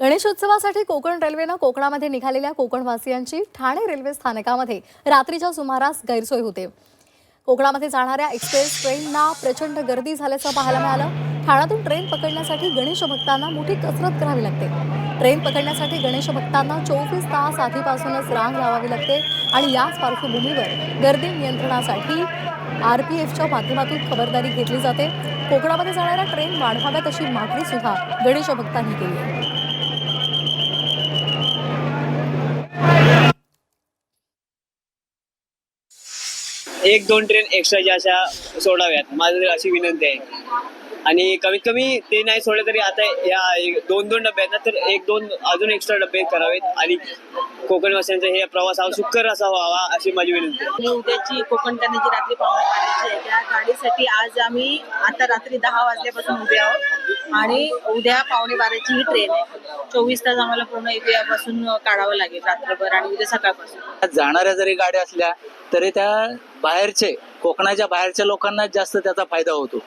गणेशोत्सवासाठी कोकण रेल्वेनं कोकणामध्ये निघालेल्या कोकणवासियांची ठाणे रेल्वे स्थानकामध्ये रात्रीच्या सुमारास गैरसोय होते. कोकणामध्ये जाणाऱ्या एक्सप्रेस ट्रेनना प्रचंड गर्दी झाल्याचं पाहायला मिळालं. ठाण्यातून ट्रेन पकडण्यासाठी गणेश भक्तांना मोठी कसरत करावी लागते. ट्रेन पकडण्यासाठी गणेश भक्तांना चोवीस तास आधीपासूनच रांग लावावी लागते आणि याच पार्श्वभूमीवर गर्दी नियंत्रणासाठी आर पी एफच्या माध्यमातून खबरदारी घेतली जाते. कोकणामध्ये जाणाऱ्या ट्रेन वाढवाव्यात अशी मागणी सुद्धा गणेश भक्तांनी केली आहे. एक दोन ट्रेन एक्स्ट्रा ज्या अशा सोडाव्यात माझी अशी विनंती आहे. आणि कमीत कमी ते नाही सोडले तरी आता या एक- दोन दोन डबे आहेत ना तर एक दोन अजून एक्स्ट्रा डबे करावेत. आणि कोकणवासियांचा हे प्रवास हा सुकर असा व्हावा अशी माझी विनंती आहे. उद्याची कोकण जी रात्री पाहुणे आहे. त्या गाडीसाठी आज आम्ही आता रात्री दहा वाजल्यापासून उभे आहोत. आणि उद्या पावणे बाराची ही ट्रेन आहे. चोवीस तास आम्हाला पूर्ण इथे काढावं लागेल रात्रभर आणि उद्या सकाळपासून. जाणाऱ्या जरी गाड्या असल्या तरी त्या बाहेरचे कोकणाच्या बाहेरच्या लोकांना जास्त त्याचा फायदा होतो.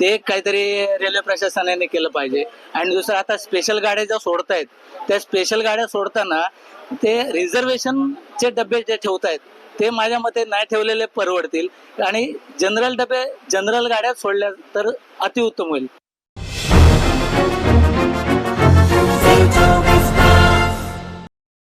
ते काहीतरी रेल्वे प्रशासनाने केलं पाहिजे. आणि दुसरं आता स्पेशल गाड्या ज्या सोडतायत त्या स्पेशल गाड्या सोडताना ते रिझर्वेशनचे डबे जे ठेवतायत ते माझ्या मते नाही ठेवलेले परवडतील. आणि जनरल डबे जनरल गाड्या सोडल्या तर अतिउत्तम होईल.